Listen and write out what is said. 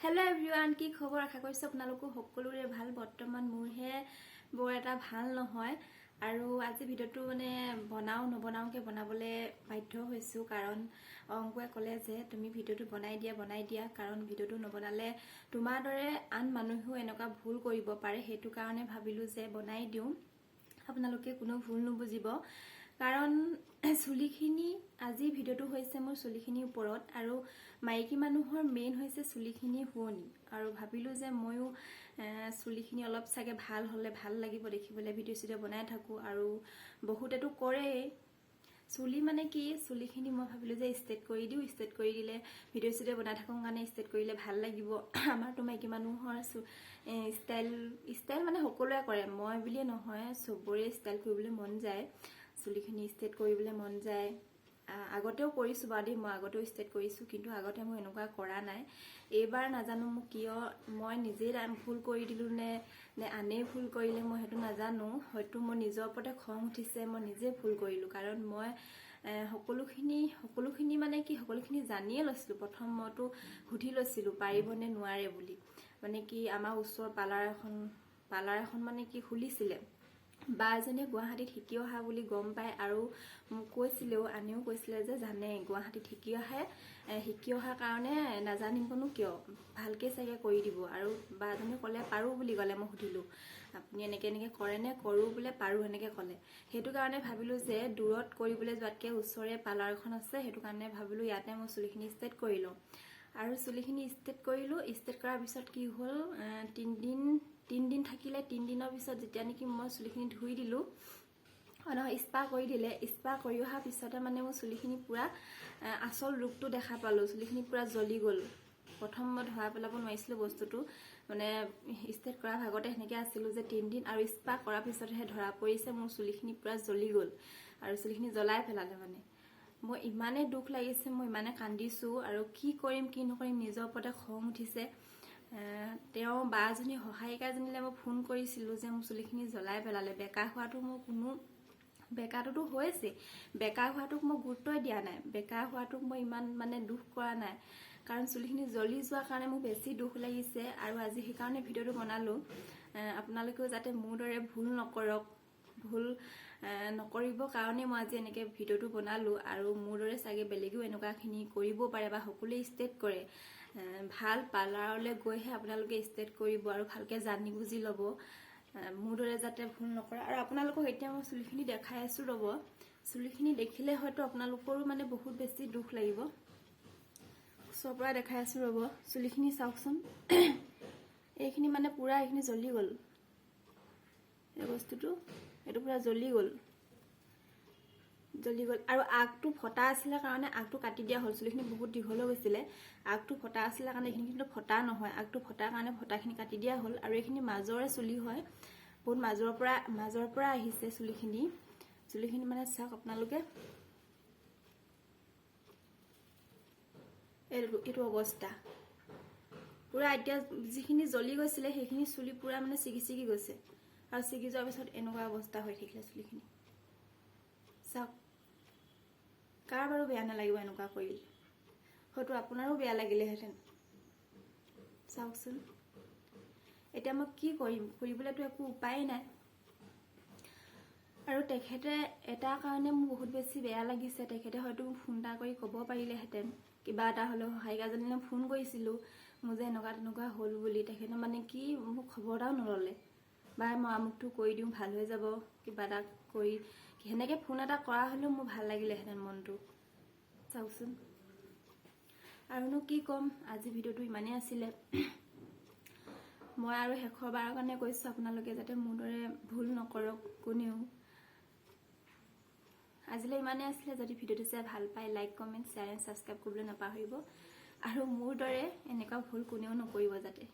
Hello everyone কি খবৰ? আশা কৰিছোঁ আপোনালোকো সকলোৰে ভাল। বৰ্তমান মোৰহে বৰ এটা ভাল নহয়। আৰু আজি ভিডিঅ'টো মানে বনাওঁ নবনাওঁকৈ বনাবলৈ বাধ্য হৈছোঁ। কাৰণ অংকুৱে ক'লে যে তুমি ভিডিঅ'টো বনাই দিয়া বনাই দিয়া। কাৰণ ভিডিঅ'টো নবনালে তোমাৰ দৰে আন মানুহেও এনেকুৱা ভুল কৰিব পাৰে। সেইটো কাৰণে ভাবিলোঁ যে বনাই দিওঁ। আপোনালোকে কোনো ভুল নুবুজিব। কাৰণ চুলিখিনি আজি ভিডিঅ'টো হৈছে মোৰ চুলিখিনিৰ ওপৰত আৰু মাইকী মানুহৰ মেইন হৈছে চুলিখিনি শুৱনি। আৰু ভাবিলোঁ যে ময়ো চুলিখিনি অলপ চাগে ভাল হ'লে ভাল লাগিব দেখিবলৈ ভিডিঅ' চিডিঅ' বনাই থাকোঁ আৰু বহুতেতো কৰেই। চুলি মানে কি? চুলিখিনি মই ভাবিলোঁ যে ষ্ট্ৰেট কৰি দিওঁ ষ্ট্ৰেট কৰি দিলে ভিডিঅ' চিডিঅ' বনাই থাকোঁ কাৰণে ষ্ট্ৰেট কৰিলে ভাল লাগিব। আমাৰতো মাইকী মানুহৰ ষ্টাইল ষ্টাইল মানে সকলোৱে কৰে। মই বুলিয়ে নহয় চবৰে ষ্টাইল কৰিবলৈ মন যায়। চুলিখিনি ষ্ট্ৰেট কৰিবলৈ মন যায়। আগতেও কৰিছোঁ বাৰু দেই মই আগতেও ষ্ট্ৰেট কৰিছোঁ কিন্তু আগতে মই এনেকুৱা কৰা নাই। এইবাৰ নাজানো মোক কিয় মই নিজেই ভুল কৰি দিলোঁ নে নে আনেই ভুল কৰিলে মই সেইটো নাজানো। হয়তো মোৰ নিজৰ ওপৰতে খং উঠিছে মই নিজে ভুল কৰিলোঁ। কাৰণ মই সকলোখিনি সকলোখিনি মানে কি সকলোখিনি জানিয়ে লৈছিলোঁ। প্ৰথম মইতো সুধি লৈছিলোঁ পাৰিবনে নোৱাৰে বুলি। মানে কি আমাৰ ওচৰৰ পাৰ্লাৰ এখন পাৰ্লাৰ এখন মানে কি খুলিছিলে। বা এজনীয়ে গুৱাহাটীত শিকি অহা বুলি গম পায় আৰু মোক কৈছিলেও আনেও কৈছিলে যে জানে গুৱাহাটীত শিকি এ, শিকি অহাৰ কাৰণে নাজানিবনো কিয়? ভালকৈ চাগে কৰি দিব। আৰু বা এজনীয়ে ক'লে পাৰোঁ বুলি ক'লে মই সুধিলোঁ। আপুনি এনেকৈ এনেকৈ কৰেনে কৰোঁ বোলে পাৰোঁ এনেকৈ ক'লে। সেইটো কাৰণে ভাবিলোঁ যে দূৰত কৰিবলৈ যোৱাতকৈ ওচৰৰে পাৰ্লাৰ এখন আছে সেইটো কাৰণে ভাবিলোঁ ইয়াতে মই চুলিখিনি ষ্ট্ৰেট কৰি লওঁ। আৰু চুলিখিনি ষ্ট্ৰেট কৰিলোঁ ষ্ট্ৰেট কৰাৰ পিছত কি হ'ল তিনদিন তিনদিন থাকিলে তিনদিনৰ পিছত যেতিয়া নেকি মই চুলিখিনি ধুই দিলোঁ নহয় স্পা কৰি দিলে স্পা কৰি অহাৰ পিছতে মানে মোৰ চুলিখিনি পূৰা আচল ৰূপটো দেখা পালোঁ চুলিখিনি পূৰা জ্বলি গ'ল। প্ৰথম মই ধৰা পেলাব নোৱাৰিছিলোঁ বস্তুটো মানে ষ্ট্ৰেট কৰা ভাগতে সেনেকৈ আছিলোঁ যে তিনদিন আৰু স্পা কৰাৰ পিছতহে ধৰা পৰিছে মোৰ চুলিখিনি পূৰা জ্বলি গ'ল আৰু চুলিখিনি জ্বলাই পেলালে মানে। মই ইমানেই দুখ লাগিছে মই ইমানে কান্দিছোঁ আৰু কি কৰিম কি নকৰিম নিজৰ ওপৰতে খং উঠিছে। তেওঁ বা এজনী সহায়িকাজনীলৈ মই ফোন কৰিছিলোঁ যে মোৰ চুলিখিনি জ্বলাই পেলালে। বেকা হোৱাটো মোৰ কোনো বেকাটোতো হৈছে বেকা হোৱাটোক মই গুৰুত্বই দিয়া নাই। বেকা হোৱাটোক মই ইমান মানে দুখ কৰা নাই। কাৰণ চুলিখিনি জ্বলি যোৱাৰ কাৰণে মোৰ বেছি দুখ লাগিছে। আৰু আজি সেইকাৰণে ভিডিঅ'টো বনালোঁ। আপোনালোকেও যাতে মোৰ দৰে ভুল নকৰক। ভুল এ, নকৰিবৰ কাৰণে মই আজি এনেকৈ ভিডিঅ'টো বনালোঁ আৰু মোৰ দৰে চাগে বেলেগেও এনেকুৱাখিনি কৰিব পাৰে বা সকলোৱে ষ্টেট কৰে। ভাল পাৰ্লাৰলৈ গৈহে আপোনালোকে ষ্টেট কৰিব আৰু ভালকৈ জানি বুজি ল'ব। মোৰ দৰে যাতে ভুল নকৰে। আৰু আপোনালোকক এতিয়া মই চুলিখিনি দেখাই আছোঁ ৰ'ব। চুলিখিনি দেখিলে হয়তো আপোনালোকৰো মানে বহুত বেছি দুখ লাগিব। ওচৰৰ পৰা দেখাই আছোঁ ৰ'ব। চুলিখিনি চাওকচোন। এইখিনি মানে পূৰা এইখিনি জ্বলি গ'ল। এই বস্তুটো এইটো পূৰা জ্বলি গ'ল। জ্বলি গ'ল। আৰু আগটো ফটা আছিলে কাৰণে আগটো কাটি দিয়া হ'ল। চুলিখিনি বহুত দীঘল হৈ গৈছিলে। আগটো ফটা আছিলে কাৰণে এইখিনি কিন্তু ফটা নহয়। আগটো ফটাৰ কাৰণে ফটাখিনি কাটি দিয়া হ'ল আৰু এইখিনি মাজৰে চুলি হয়। বহুত মাজৰ পৰা মাজৰ পৰা আহিছে চুলিখিনি। চুলিখিনি মানে চাওক আপোনালোকে। এইটো এইটো অৱস্থা। পূৰা এতিয়া যিখিনি জ্বলি গৈছিলে সেইখিনি চুলি পূৰা মানে ছিগি ছিগি গৈছে। আৰু ছিগি যোৱাৰ পিছত এনেকুৱা অৱস্থা হৈ থাকিলে চুলিখিনি চাওক কাৰ বাৰু বেয়া নালাগিব এনেকুৱা কৰিলে হয়তো আপোনাৰো বেয়া লাগিলেহেঁতেন চাওকচোন এতিয়া মই কি কৰিম কৰিবলৈতো একো উপায় নাই আৰু তেখেতে এটা কাৰণে মোৰ বহুত বেছি বেয়া লাগিছে তেখেতে হয়তো ফোন এটা কৰি ক'ব পাৰিলেহেঁতেন কিবা এটা হ'লেও সহায়িকাজনীলৈ ফোন কৰিছিলোঁ মোৰ যে এনেকুৱা তেনেকুৱা হ'ল বুলি তেখেতে মানে কি মোক খবৰ এটাও নল'লে বা মই আমুকটো কৰি দিওঁ ভাল হৈ যাব। কিবা এটা কৰি সেনেকৈ ফোন এটা কৰা হ'লেও মোৰ ভাল লাগিলেহেঁতেন মনটো। চাওকচোন আৰুনো কি ক'ম আজি ভিডিঅ'টো ইমানেই আছিলে। মই আৰু শেষৰবাৰৰ কাৰণে কৈছোঁ আপোনালোকে যাতে মোৰ দৰে ভুল নকৰক কোনেও। আজিলৈ ইমানেই আছিলে। যদি ভিডিঅ'টো চাই ভাল পায় like comment share and subscribe কৰিবলৈ নাপাহৰিব। আৰু মোৰ দৰে এনেকুৱা ভুল কোনেও নকৰিব যাতে।